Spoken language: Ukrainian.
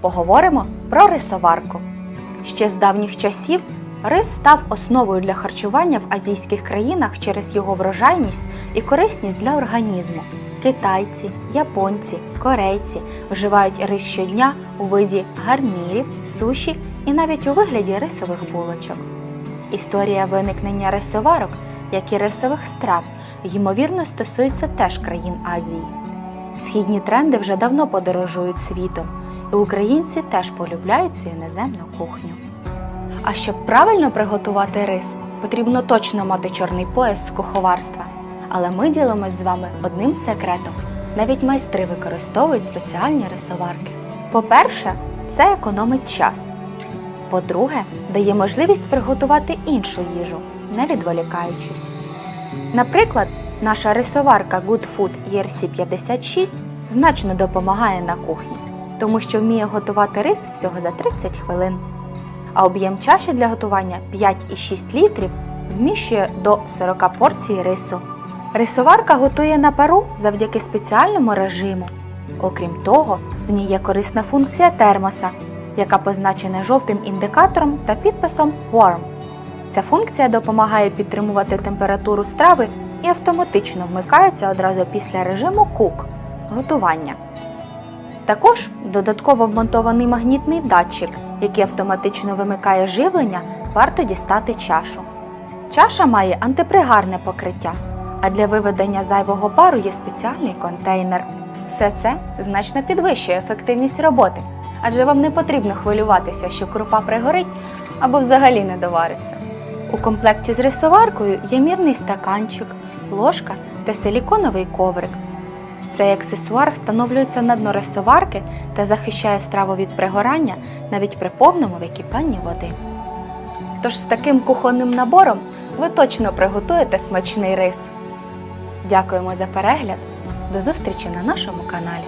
поговоримо про рисоварку. Ще з давніх часів рис став основою для харчування в азійських країнах через його врожайність і корисність для організму. Китайці, японці, корейці вживають рис щодня у виді гарнірів, суші і навіть у вигляді рисових булочок. Історія виникнення рисоварок, як і рисових страв, ймовірно стосується теж країн Азії. Східні тренди вже давно подорожують світом, українці теж полюбляють цю іноземну кухню. А щоб правильно приготувати рис, потрібно точно мати чорний пояс з куховарства. Але ми ділимось з вами одним секретом. Навіть майстри використовують спеціальні рисоварки. По-перше, це економить час. По-друге, дає можливість приготувати іншу їжу, не відволікаючись. Наприклад, наша рисоварка Good Food ERC56 значно допомагає на кухні, тому що вміє готувати рис всього за 30 хвилин. А об'єм чаші для готування 5,6 літрів вміщує до 40 порцій рису. Рисоварка готує на пару завдяки спеціальному режиму. Окрім того, в ній є корисна функція термоса, яка позначена жовтим індикатором та підписом Warm. Ця функція допомагає підтримувати температуру страви і автоматично вмикається одразу після режиму Cook – готування. Також додатково вмонтований магнітний датчик, який автоматично вимикає живлення, варто дістати чашу. Чаша має антипригарне покриття, а для виведення зайвого пару є спеціальний контейнер. Все це значно підвищує ефективність роботи, адже вам не потрібно хвилюватися, що крупа пригорить або взагалі не довариться. У комплекті з рисоваркою є мірний стаканчик, ложка та силіконовий коврик. Цей аксесуар встановлюється на дно рисоварки та захищає страву від пригорання навіть при повному википанні води. Тож з таким кухонним набором ви точно приготуєте смачний рис. Дякуємо за перегляд. До зустрічі на нашому каналі.